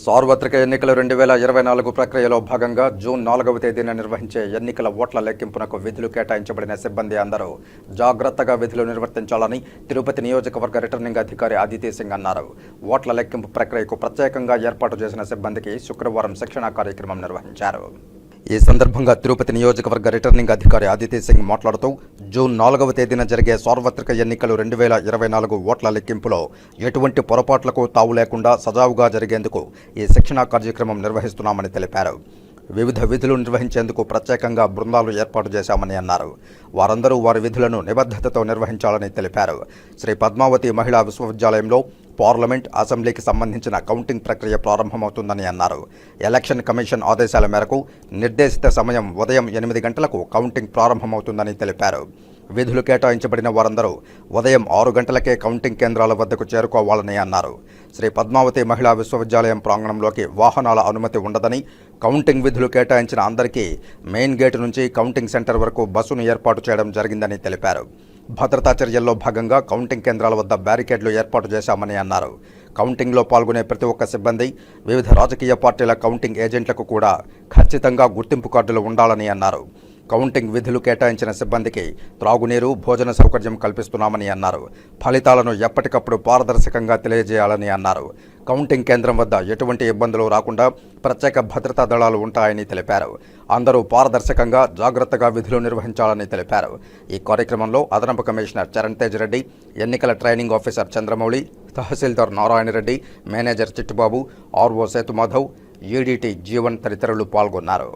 సార్వత్రిక ఎన్నికలు రెండు వేల ఇరవై నాలుగు ప్రక్రియలో భాగంగా జూన్ నాలుగవ తేదీన నిర్వహించే ఎన్నికల ఓట్ల లెక్కింపునకు విధులు కేటాయించబడిన సిబ్బంది అందరూ జాగ్రత్తగా విధులు నిర్వర్తించాలని తిరుపతి నియోజకవర్గ రిటర్నింగ్ అధికారి అదితి సింగ్ అన్నారు. ఓట్ల లెక్కింపు ప్రక్రియకు ప్రత్యేకంగా ఏర్పాటు చేసిన సిబ్బందికి శుక్రవారం శిక్షణా కార్యక్రమం నిర్వహించారు. ఈ సందర్భంగా తిరుపతి నియోజకవర్గ రిటర్నింగ్ అధికారి ఆదిత్య సింగ్ మాట్లాడుతూ జూన్ నాలుగవ తేదీన జరిగే సార్వత్రిక ఎన్నికలు రెండు వేల ఇరవై నాలుగు ఓట్ల లెక్కింపులో ఎటువంటి పొరపాట్లకు తావు లేకుండా సజావుగా జరిగేందుకు ఈ శిక్షణా కార్యక్రమం నిర్వహిస్తున్నామని తెలిపారు. వివిధ విధులు నిర్వహించేందుకు ప్రత్యేకంగా బృందాలు ఏర్పాటు చేశామని అన్నారు. వారందరూ వారి విధులను నిబద్ధతతో నిర్వహించాలని తెలిపారు. శ్రీ పద్మావతి మహిళా విశ్వవిద్యాలయంలో పార్లమెంట్ అసెంబ్లీకి సంబంధించిన కౌంటింగ్ ప్రక్రియ ప్రారంభమవుతుందని అన్నారు. ఎలక్షన్ కమిషన్ ఆదేశాల మేరకు నిర్దేశిత సమయం ఉదయం ఎనిమిది గంటలకు కౌంటింగ్ ప్రారంభమవుతుందని తెలిపారు. విధులు కేటాయించబడిన వారందరూ ఉదయం ఆరు గంటలకే కౌంటింగ్ కేంద్రాల వద్దకు చేరుకోవాలని అన్నారు. శ్రీ పద్మావతి మహిళా విశ్వవిద్యాలయం ప్రాంగణంలోకి వాహనాల అనుమతి ఉండదని కౌంటింగ్ విధులు కేటాయించిన అందరికీ మెయిన్ గేటు నుంచి కౌంటింగ్ సెంటర్ వరకు బస్సును ఏర్పాటు చేయడం జరిగిందని తెలిపారు. భద్రతా చర్యల్లో భాగంగా కౌంటింగ్ కేంద్రాల వద్ద బ్యారికేడ్లు ఏర్పాటు చేశామని అన్నారు. కౌంటింగ్లో పాల్గొనే ప్రతి ఒక్క సిబ్బంది వివిధ రాజకీయ పార్టీల కౌంటింగ్ ఏజెంట్లకు కూడా ఖచ్చితంగా గుర్తింపు కార్డులు ఉండాలని అన్నారు. కౌంటింగ్ విధులు కేటాయించిన సిబ్బందికి త్రాగునీరు భోజన సౌకర్యం కల్పిస్తున్నామని అన్నారు. ఫలితాలను ఎప్పటికప్పుడు పారదర్శకంగా తెలియజేయాలని అన్నారు. కౌంటింగ్ కేంద్రం వద్ద ఎటువంటి ఇబ్బందులు రాకుండా ప్రత్యేక భద్రతా దళాలు ఉంటాయని తెలిపారు. అందరూ పారదర్శకంగా జాగ్రత్తగా విధులు నిర్వహించాలని తెలిపారు. ఈ కార్యక్రమంలో అదనపు కమిషనర్ చరణ్ తేజ్ రెడ్డి ఎన్నికల ట్రైనింగ్ ఆఫీసర్ చంద్రమౌళి తహసీల్దార్ Narayana Reddy manager Chittubabu RO Sethumadhav EDT Jeevan తదితరులు పాల్గొన్నారు.